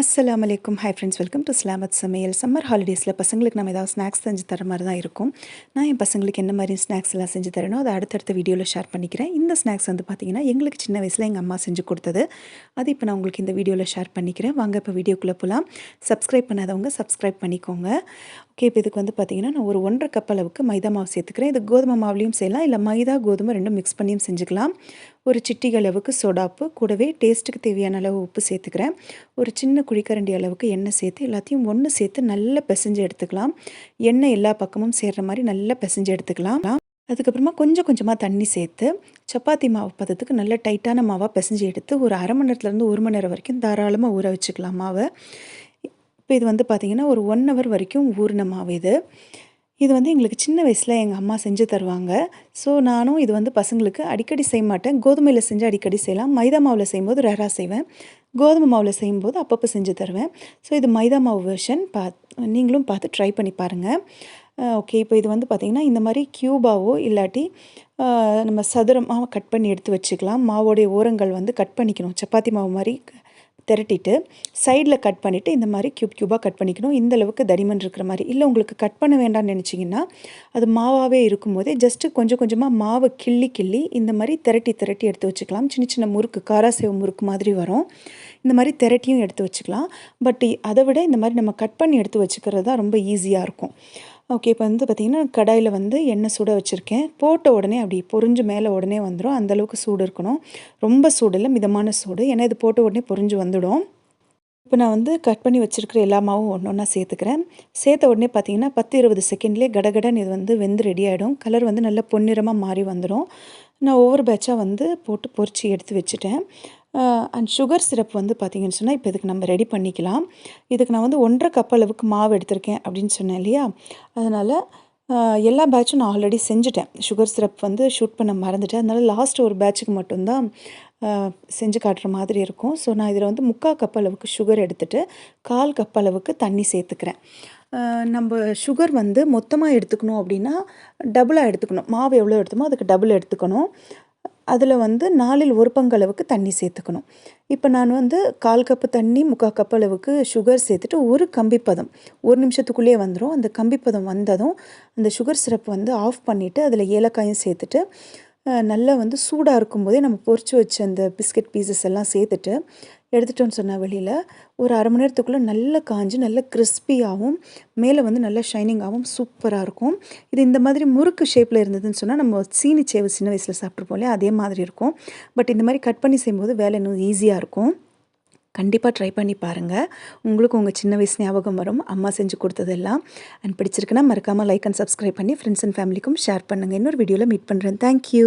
அஸ்லாம் வலைக்கும் hi friends welcome to Salamath சமையல் சம்மர் ஹாலிடேஸில் பசங்களுக்கு நம்ம ஏதாவது ஸ்நாக்ஸ் செஞ்சு தர மாதிரி தான் இருக்கும். நான் என் பசங்களுக்கு என்ன மாதிரி ஸ்நாக்ஸ் எல்லாம் செஞ்சு தரணும் அதை அடுத்தடுத்த வீடியோவில் ஷேர் பண்ணிக்கிறேன். இந்த ஸ்நாக்ஸ் வந்து பார்த்திங்கன்னா எங்களுக்கு சின்ன வயசில் எங்கள் அம்மா செஞ்சு கொடுத்தது. அது இப்போ நான் உங்களுக்கு இந்த வீடியோவில் ஷேர் பண்ணிக்கிறேன். வாங்க இப்போ வீடியோக்குள்ளே போகலாம் சப்ஸ்கிரைப் பண்ணாதவங்க சப்ஸ்கிரைப் பண்ணிக்கோங்க. ஓகே இப்போ இதுக்கு வந்து பார்த்திங்கன்னா நான் ஒரு ஒன்றரை கப் அளவுக்கு மைதா மாவு சேர்த்துக்கிறேன். இது கோதுமை மாவுலேயும் செய்யலாம். இல்லை மைதா கோதுமை ரெண்டும் மிக்ஸ் பண்ணியும் செஞ்சுக்கலாம். ஒரு சிட்டிகை அளவுக்கு சோடாப்பு கூடவே டேஸ்ட்டுக்கு தேவையான அளவு உப்பு சேர்த்துக்கிறேன். ஒரு சின்ன குழிக்கரண்டி அளவுக்கு எண்ணெய் சேர்த்து எல்லாத்தையும் ஒன்று சேர்த்து நல்லா பிசைஞ்சு எடுத்துக்கலாம். எண்ணெய் எல்லா பக்கமும் சேர்கிற மாதிரி நல்லா பிசைஞ்சு எடுத்துக்கலாம். அதுக்கப்புறமா கொஞ்சம் கொஞ்சமாக தண்ணி சேர்த்து சப்பாத்தி மாவு பதத்துக்கு நல்ல டைட்டான மாவாக பிசைஞ்சு எடுத்து ஒரு அரை மணி நேரத்துலேருந்து ஒரு மணி நேரம் வரைக்கும் தாராளமாக ஊற வச்சுக்கலாம் மாவை. இப்போ இது வந்து பார்த்திங்கன்னா ஒரு ஒன் ஹவர் வரைக்கும் ஊறின மாவு இது. இது வந்து எங்களுக்கு சின்ன வயசில் எங்கள் அம்மா செஞ்சு தருவாங்க. ஸோ நானும் இது வந்து பசங்களுக்கு அடிக்கடி செய்ய மாட்டேன். கோதுமையில் செஞ்சு அடிக்கடி செய்யலாம். மைதா மாவில் செய்யும்போது ரேராக செய்வேன். கோதுமை மாவில் செய்யும்போது அப்பப்போ செஞ்சு தருவேன். ஸோ இது மைதா மாவு வெர்ஷன் பா நீங்களும் பார்த்து ட்ரை பண்ணி பாருங்கள் ஓகே இப்போ இது வந்து பார்த்திங்கன்னா இந்த மாதிரி க்யூபாவோ இல்லாட்டி நம்ம சதுரமாக கட் பண்ணி எடுத்து வச்சுக்கலாம். மாவோடைய ஓரங்கள் வந்து கட் பண்ணிக்கணும். சப்பாத்தி மாவு மாதிரி திரட்டிட்டு சைடில் கட் பண்ணிவிட்டு இந்த மாதிரி க்யூப் க்யூபாக கட் பண்ணிக்கணும். இந்த அளவுக்கு தடிமன் இருக்கிற மாதிரி. இல்லை உங்களுக்கு கட் பண்ண வேண்டாம்னு நினச்சிங்கன்னா அது மாவாகவே இருக்கும்போதே ஜஸ்ட்டு கொஞ்சம் கொஞ்சமாக மாவை கிள்ளி கிள்ளி இந்த மாதிரி திரட்டி திரட்டி எடுத்து வச்சுக்கலாம். சின்ன சின்ன முறுக்கு காராசேவ முறுக்கு மாதிரி வரும். இந்த மாதிரி திரட்டியும் எடுத்து வச்சுக்கலாம். பட் அதை விட இந்த மாதிரி நம்ம கட் பண்ணி எடுத்து வச்சுக்கிறது தான் ரொம்ப ஈஸியாக இருக்கும். ஓகே இப்போ வந்து பார்த்திங்கன்னா கடாயில் வந்து எண்ணெய் சுட வச்சுருக்கேன். போட்ட உடனே அப்படி பொறிஞ்சு மேலே உடனே வந்துடும் அந்தளவுக்கு சூடு இருக்கணும். ரொம்ப சூடு இல்லை மிதமான சூடு. ஏன்னா இது போட்ட உடனே பொறிஞ்சு வந்துடும். இப்போ நான் வந்து கட் பண்ணி வச்சுருக்கிற எல்லா மாவும் ஒன்று ஒன்றா சேர்த்துக்கிறேன். சேர்த்த உடனே பார்த்திங்கன்னா பத்து இருபது செகண்ட்லேயே கடகடன் இது வந்து வெந்து ரெடி ஆகிடும் கலர் வந்து நல்லா பொன்னிறமாக மாறி வந்துடும் நான் ஒவ்வொரு பேட்சாக வந்து போட்டு பொறிச்சு எடுத்து வச்சுட்டேன். அண்ட் சுகர் சிரப் வந்து பார்த்திங்கன்னு சொன்னால் இப்போ இதுக்கு நம்ம ரெடி பண்ணிக்கலாம். இதுக்கு நான் வந்து ஒன்றரை கப் அளவுக்கு மாவு எடுத்திருக்கேன் அப்படின்னு சொன்னேன் இல்லையா? அதனால் எல்லா பேட்சும் நான் ஆல்ரெடி செஞ்சுட்டேன். சுகர் சிரப் வந்து ஷூட் பண்ண மறந்துட்டேன். அதனால் லாஸ்ட் ஒரு பேட்சுக்கு மட்டும்தான் செஞ்சு காட்டுற மாதிரி இருக்கும். ஸோ நான் இதில் வந்து முக்கால் கப் அளவுக்கு சுகர் எடுத்துகிட்டு கால் கப் அளவுக்கு தண்ணி சேர்த்துக்கிறேன். நம்ம சுகர் வந்து மொத்தமாக எடுத்துக்கணும் அப்படின்னா டபுளாக எடுத்துக்கணும். மாவு எவ்வளோ எடுத்தோமோ அதுக்கு டபுள் எடுத்துக்கணும். அதில் வந்து நாலில் ஒரு பங்கு அளவுக்கு தண்ணி சேர்த்துக்கணும். இப்போ நான் வந்து கால் கப்பு தண்ணி முக்கால் கப் அளவுக்கு சுகர் சேர்த்துட்டு ஒரு கம்பிப்பதம் ஒரு நிமிஷத்துக்குள்ளேயே வந்துடும் அந்த கம்பிப்பதம் வந்ததும் அந்த சுகர் சிரப் வந்து ஆஃப் பண்ணிவிட்டு அதில் ஏலக்காயும் சேர்த்துட்டு நல்லா வந்து சூடாக இருக்கும்போதே நம்ம பொறிச்சு வச்ச அந்த பிஸ்கட் பீசஸ் எல்லாம் சேர்த்துட்டு எடுத்துட்டோன்னு சொன்னால் வெளியில் ஒரு அரை மணி நேரத்துக்குள்ளே நல்லா காஞ்சி நல்ல கிறிஸ்பியாகவும் மேலே வந்து நல்ல ஷைனிங்காகவும் சூப்பராக இருக்கும். இது இந்த மாதிரி முறுக்கு ஷேப்பில் இருந்ததுன்னு சொன்னால் நம்ம சீனி சேவு சின்ன வயசில் சாப்பிட்ருப்போம் இல்லையா? அதே மாதிரி இருக்கும். பட் இந்த மாதிரி கட் பண்ணி செய்யும்போது வேலை இன்னும் ஈஸியாக இருக்கும். கண்டிப்பாக ட்ரை பண்ணி பாருங்கள் உங்களுக்கு உங்கள் சின்ன வயசு ஞாபகம் வரும். அம்மா செஞ்சு கொடுத்ததெல்லாம். அண்ட் பிடிச்சிருக்குன்னா மறக்காமல் லைக் அண்ட் சப்ஸ்கிரைப் பண்ணி ஃப்ரெண்ட்ஸ் அண்ட் ஃபேமிலிக்கும் ஷேர் பண்ணுங்கள் இன்னொரு வீடியோவில் மீட் பண்ணுறேன் தேங்க்யூ